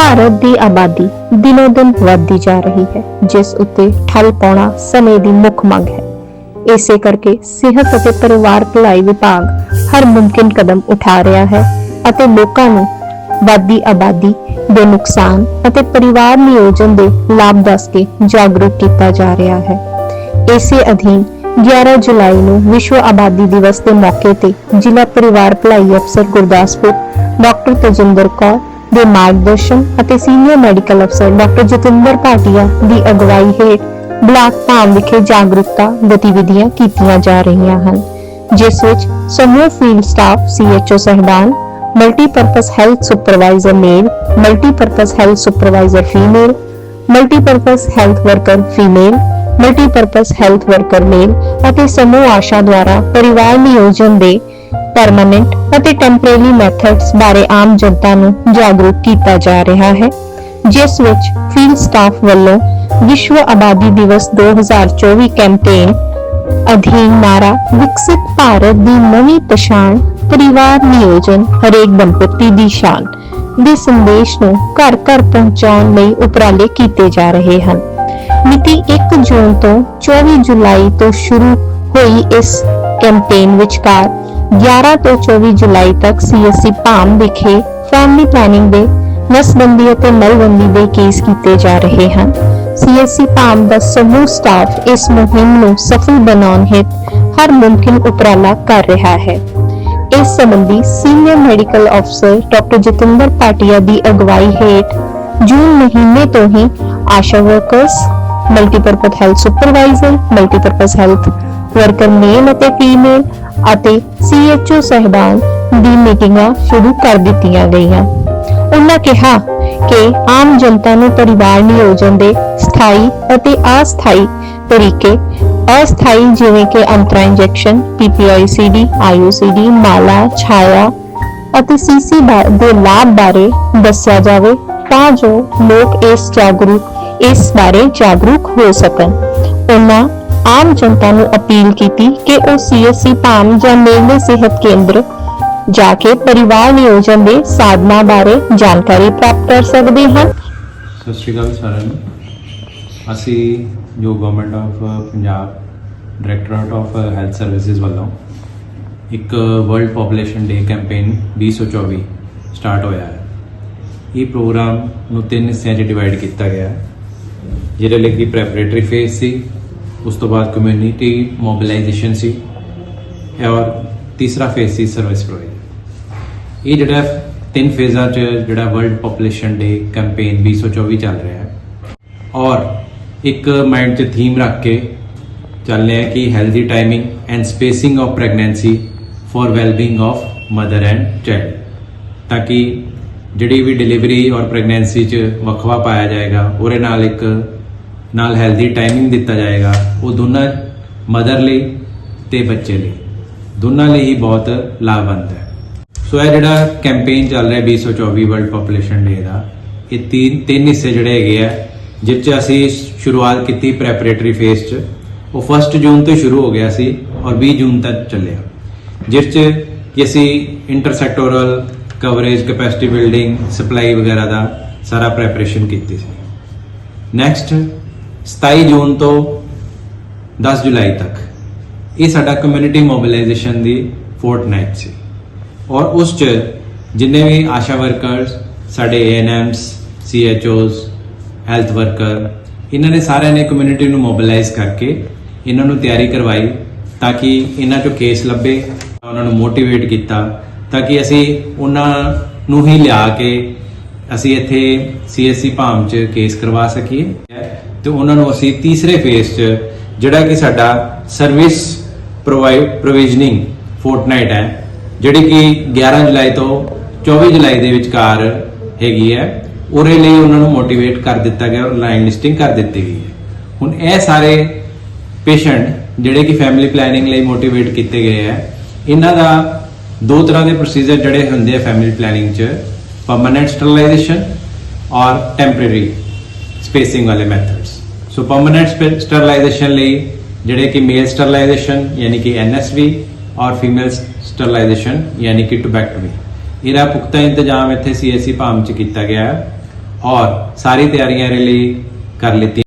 ਭਾਰਤ ਦੀ ਆਬਾਦੀ ਦਿਨੋ ਦਿਨ ਵੱਧਦੀ ਜਾ ਰਹੀ ਹੈ, ਜਿਸ ਉੱਤੇ ਠੱਲ ਪਾਉਣਾ ਸਮੇਂ ਦੀ ਮੁੱਖ ਮੰਗ ਹੈ। ਇਸੇ ਕਰਕੇ ਸਿਹਤ ਅਤੇ ਪਰਿਵਾਰ ਭਲਾਈ ਵਿਭਾਗ ਹਰ ਮੁਮਕਿਨ ਕਦਮ ਉਠਾ ਰਿਹਾ ਹੈ ਅਤੇ ਲੋਕਾਂ ਨੂੰ ਵੱਧਦੀ ਆਬਾਦੀ ਦੇ ਨੁਕਸਾਨ ਅਤੇ ਪਰਿਵਾਰ ਨਿਯੋਜਨ ਦੇ ਲਾਭ ਦੱਸ ਕੇ ਜਾਗਰੂਕ ਕੀਤਾ ਜਾ ਰਿਹਾ ਹੈ। ਇਸੇ ਅਧੀਨ 11 ਜੁਲਾਈ ਨੂੰ ਵਿਸ਼ਵ ਆਬਾਦੀ ਦਿਵਸ ਦੇ ਮੌਕੇ ਤੇ ਜ਼ਿਲ੍ਹਾ ਪਰਿਵਾਰ ਭਲਾਈ ਅਫਸਰ ਗੁਰਦਾਸਪੁਰ ਡਾਕਟਰ ਤਜਿੰਦਰ ਕੌਰ ਦੇ ਮਾਰਗਦਰਸ਼ਨ ਅਤੇ ਸੀਨੀਅਰ ਮੈਡੀਕਲ ਅਫਸਰ ਡਾਕਟਰ ਜਤਿੰਦਰ ਭਾਟੀਆ ਦੀ ਅਗਵਾਈ ਹੇਠ ਬਲਾਕ ਧਾਮ ਵਿਖੇ ਜਾਗਰੂਕਤਾ ਗਤੀਵਿਧੀਆਂ ਕੀਤੀਆਂ ਜਾ ਰਹੀਆਂ ਹਨ, ਜਿਸ ਵਿੱਚ ਸਮੂਹ ਫੀਲਡ ਸਟਾਫ ਸੀਐਚਓ ਸਹਿਬਾਨ multipurpose health supervisor male multipurpose health supervisor female multipurpose health worker female multipurpose health worker male ਅਤੇ ਸਮੂਹ ਆਸ਼ਾ ਦੁਆਰਾ ਪਰਿਵਾਰ ਨਿਯੋਜਨ ਦੇ ਪਰਮਨੈਂਟ ਅਤੇ ਟੈਂਪਰੇਰੀ ਮੈਥਡਸ ਬਾਰੇ ਆਮ ਜਨਤਾ ਨੂੰ ਜਾਗਰੂਕ ਕੀਤਾ ਜਾ ਰਿਹਾ ਹੈ, ਜਿਸ ਵਿੱਚ ਫੀਲਡ ਸਟਾਫ ਵੱਲੋਂ ਵਿਸ਼ਵ ਆਬਾਦੀ ਦਿਵਸ 2024 ਕੈਂਪੇਨ ਅਧੀਨ ਨਾਰਾ ਵਿਕਸਿਤ ਭਾਰਤ ਦੀ ਨਵੀਂ ਪਛਾਣ ਪਰਿਵਾਰ ਨਿਯੋਜਨ ਹਰੇਕ ਦੰਪਤੀ ਦੀ ਸ਼ਾਨ ਦੇ ਸੰਦੇਸ਼ ਨੂੰ ਘਰ ਘਰ ਪਹੁੰਚਾਉਣ ਲਈ ਉਪਰਾਲੇ ਕੀਤੇ ਜਾ ਰਹੇ ਹਨ। ਮਿਤੀ 1 ਜੂਨ ਤੋਂ 24 ਜੁਲਾਈ ਤੋਂ ਸ਼ੁਰੂ ਹੋਈ ਇਸ ਕੈਂਪੇਨ ਵਿਚਕਾਰ 11 ਤੋਂ 24 ਜੁਲਾਈ ਤੱਕ ਸੀਐਸਸੀ ਭਾਮ ਵਿਖੇ ਫੈਮਿਲੀ ਪਲੈਨਿੰਗ ਦੇ ਨਸਬੰਦੀ ਅਤੇ ਮਲਬੰਦੀ ਦੇ ਕੇਸ ਕੀਤੇ ਜਾ ਰਹੇ ਹਨ। ਸੀਐਸਸੀ ਭਾਮ ਦਾ ਸਮੂਹ ਸਟਾਫ ਇਸ ਮੁਹਿੰਮ ਨੂੰ ਸਫਲ ਬਣਾਉਣ ਹਿੱਤ ਹਰ ਮੁਮਕਿਨ ਉਪਰਾਲਾ ਕਰ ਰਿਹਾ ਹੈ। ਇਸ ਸੰਬੰਧੀ ਸੀਨੀਅਰ ਮੈਡੀਕਲ ਅਫਸਰ ਡਾਕਟਰ ਜਤਿੰਦਰ ਪਾਟਿਆ ਦੀ ਅਗਵਾਈ ਹੇਠ ਜੂਨ ਮਹੀਨੇ ਤੋਂ ਹੀ ASHA workers multipurpose health supervisor multipurpose health worker male ਅਤੇ ਫੀਮੇਲ ਅਤੇ ਸੀਐਚਓ ਸਹਿਬਾਨ ਦੀ ਮੀਟਿੰਗਾਂ ਸ਼ੁਰੂ ਕਰ ਦਿੱਤੀਆਂ ਗਈਆਂ। ਉਹਨਾਂ ਕਿਹਾ ਕਿ ਆਮ ਜਨਤਾ ਨੂੰ ਪਰਿਵਾਰ ਨਿਯੋਜਨ ਦੇ ਸਥਾਈ ਅਤੇ ਅਸਥਾਈ ਤਰੀਕੇ, ਅਸਥਾਈ ਜਿਵੇਂ ਕਿ ਅੰਤਰਾ ਇੰਜੈਕਸ਼ਨ ਪੀਪੀਆਈਸੀਡੀ ਆਈਓਸੀਡੀ ਮਾਲਾ, ਛਾਇਆ ਅਤੇ ਸੀਸੀ ਦੇ ਲਾਭ ਬਾਰੇ ਦੱਸਿਆ ਜਾਵੇ ਤਾਂ ਜੋ ਲੋਕ ਇਸ ਜਾਗਰੂਕ, ਇਸ ਬਾਰੇ ਜਾਗਰੂਕ ਹੋ ਸਕਣ। ਉਹਨਾਂ ਆਮ ਜਨਤਾ ਨੂੰ ਅਪੀਲ ਕੀਤੀ ਕਿ ਉਹ ਸੀਐਸਸੀ ਭਾਮ ਜਾਂ ਨੇੜਲੇ ਸਿਹਤ ਕੇਂਦਰ ਜਾ ਕੇ ਪਰਿਵਾਰ ਨਿਯੋਜਨ ਦੇ ਸਾਧਨਾਂ ਬਾਰੇ ਜਾਣਕਾਰੀ ਪ੍ਰਾਪਤ ਕਰ ਸਕਦੇ ਹਨ। ਸਤਿ ਸ਼੍ਰੀ ਅਕਾਲ ਸਾਰਿਆਂ ਨੂੰ। ਅਸੀਂ ਜੋ government of Punjab directorate of health services ਵੱਲੋਂ ਇੱਕ world population day campaign 2024 start ਹੋਇਆ ਹੈ। ਇਹ ਪ੍ਰੋਗਰਾਮ ਨੂੰ ਤਿੰਨ ਹਿੱਸਿਆਂ 'ਚ ਡਿਵਾਈਡ ਕੀਤਾ ਗਿਆ ਹੈ। ਜਿਹਦੇ ਲਈ ਕਿ ਪ੍ਰੈਪਰੇਟਰੀ ਫੇਜ਼ ਸੀ ਉਸ ਤੋਂ ਬਾਅਦ ਕਮਿਊਨਿਟੀ ਮੋਬਿਲਾਈਜੇਸ਼ਨ ਸੀ ਔਰ ਤੀਸਰਾ ਫੇਜ਼ ਸੀ ਸਰਵਿਸ ਪ੍ਰੋਵਾਈਡਰ ਇਹ ਜਿਹੜਾ ਤਿੰਨ ਫੇਜ਼ਾਂ 'ਚ ਜਿਹੜਾ ਵਰਲਡ ਪੋਪੂਲੇਸ਼ਨ ਡੇ ਕੈਂਪੇਨ 2024 ਚੱਲ ਰਿਹਾ ਹੈ ਔਰ ਇੱਕ ਮਾਈਂਡ 'ਚ ਥੀਮ ਰੱਖ ਕੇ ਚੱਲ ਰਿਹਾ ਕਿ healthy timing and spacing of pregnancy for wellbeing of mother and child ਤਾਂ ਕਿ ਜਿਹੜੀ ਵੀ ਡਿਲੀਵਰੀ ਔਰ ਪ੍ਰੈਗਨੈਂਸੀ 'ਚ ਵਕਫਾ ਪਾਇਆ ਜਾਏਗਾ ਉਹਦੇ ਨਾਲ ਇੱਕ ਨਾਲ ਹੈਲਦੀ ਟਾਈਮਿੰਗ ਦਿੱਤਾ ਜਾਏਗਾ। ਉਹ ਦੋਨਾਂ ਮਦਰ ਲਈ ਤੇ ਬੱਚੇ ਲਈ। ਦੋਨਾਂ ਲਈ ਹੀ ਬਹੁਤ ਲਾਭਵੰਦ ਹੈ। ਸੋ ਇਹ ਜਿਹੜਾ ਕੈਂਪੇਨ ਚੱਲ ਰਿਹਾ 2024 ਵਰਲਡ ਪੋਪੂਲੇਸ਼ਨ ਡੇ ਦਾ, ਇਹ ਤਿੰਨ ਤਿੰਨ ਹਿੱਸੇ ਜਿਹੜੇ ਹੈਗੇ ਆ, ਜਿਸ 'ਚ ਅਸੀਂ ਸ਼ੁਰੂਆਤ ਕੀਤੀ ਪ੍ਰੈਪਰੇਟਰੀ ਫੇਸ 'ਚ। ਉਹ 1 ਜੂਨ ਤੋਂ ਸ਼ੁਰੂ ਹੋ ਗਿਆ ਸੀ ਔਰ 20 ਜੂਨ ਤੱਕ ਚੱਲਿਆ। ਜਿਸ 'ਚ ਕਿ ਅਸੀਂ intersectoral coverage capacity building supply ਵਗੈਰਾ ਦਾ ਸਾਰਾ ਪ੍ਰੈਪਰੇਸ਼ਨ ਕੀਤੀ ਸੀ। ਨੈਕਸਟ 27 ਜੂਨ ਤੋਂ 10 ਜੁਲਾਈ ਤੱਕ। ਇਹ ਸਾਡਾ ਕਮਿਊਨਿਟੀ ਮੋਬਿਲਾਈਜੇਸ਼ਨ ਦੀ ਫੋਰਟਨਾਈਟ ਸੀ। ਔਰ ਉਸ ਚ ਜਿੰਨੇ ਵੀ ਆਸ਼ਾ ਵਰਕਰਸ ਸਾਡੇ ਏਐਨਐਮਸ ਸੀਐਚਓਸ ਹੈਲਥ ਵਰਕਰ ਇਹਨਾਂ ਨੇ ਸਾਰਿਆਂ ਨੇ ਕਮਿਊਨਿਟੀ ਨੂੰ ਮੋਬਿਲਾਈਜ਼ ਕਰਕੇ ਇਹਨਾਂ ਨੂੰ ਤਿਆਰੀ ਕਰਵਾਈ ਤਾਂ ਕਿ ਇਹਨਾਂ ਚੋਂ ਕੇਸ ਲੱਭੇ, ਉਹਨਾਂ ਨੂੰ ਮੋਟੀਵੇਟ ਕੀਤਾ ਤਾਂ ਕਿ ਅਸੀਂ ਉਹਨਾਂ ਨੂੰ ਹੀ ਲਿਆ ਕੇ ਅਸੀਂ ਇੱਥੇ ਸੀਐਸਸੀ ਭਾਮ ਚ ਕੇਸ ਕਰਵਾ ਸਕੀਏ। ਤੇ ਉਹਨਾਂ ਨੂੰ ਅਸੀਂ ਤੀਸਰੇ ਫੇਸ ਚ ਜਿਹੜਾ ਕਿ ਸਾਡਾ ਸਰਵਿਸ ਪ੍ਰੋਵਾਈਡ ਪ੍ਰੋਵੀਜ਼ਨਿੰਗ ਫੋਰਟਨਾਈਟ ਹੈ, ਜਿਹੜੀ ਕਿ 11 ਜੁਲਾਈ ਤੋਂ 24 ਜੁਲਾਈ ਦੇ ਵਿਚਕਾਰ ਹੈਗੀ ਹੈ, ਉਹਦੇ ਲਈ ਉਹਨਾਂ ਨੂੰ ਮੋਟੀਵੇਟ ਕਰ ਦਿੱਤਾ ਗਿਆ ਔਰ ਲਾਈਨ ਲਿਸਟਿੰਗ ਕਰ ਦਿੱਤੀ ਗਈ ਹੈ। ਹੁਣ ਇਹ ਸਾਰੇ ਪੇਸ਼ੈਂਟ ਜਿਹੜੇ ਕਿ ਫੈਮਿਲੀ ਪਲੈਨਿੰਗ ਲਈ ਮੋਟੀਵੇਟ ਕੀਤੇ ਗਏ ਹੈ, ਇਹਨਾਂ ਦਾ ਦੋ ਤਰ੍ਹਾਂ ਦੇ ਪ੍ਰੋਸੀਜਰ ਜਿਹੜੇ ਹੁੰਦੇ ਆ ਫੈਮਿਲੀ ਪਲੈਨਿੰਗ 'ਚ ਪਰਮਨੈਂਟ ਸਟਰਲਾਈਜੇਸ਼ਨ ਔਰ ਟੈਂਪਰੇਰੀ ਸਪੇਸਿੰਗ ਵਾਲੇ ਮੈਥਡ ਸੋ ਪਰਮਨੈਂਟ ਸਟਰਲਾਈਜੇਸ਼ਨ ਲਈ ਜਿਹੜੇ ਕਿ ਮੇਲ ਸਟਰਲਾਈਜੇਸ਼ਨ ਯਾਨੀ ਕਿ ਐਨਐਸਵੀ ਔਰ ਫੀਮੇਲ ਸਟਰਲਾਈਜੇਸ਼ਨ ਯਾਨੀ ਕਿ ਟੁਬੈਕਟਮੀ ਇਹਦਾ ਪੁਖਤਾ ਇੰਤਜ਼ਾਮ ਇੱਥੇ ਸੀਐਸਸੀ ਭਾਮ ਚ ਕੀਤਾ ਗਿਆ ਹੈ ਔਰ ਸਾਰੀ ਤਿਆਰੀਆਂ ਇਹਦੇ ਲਈ ਕਰ ਲਿੱਤੀ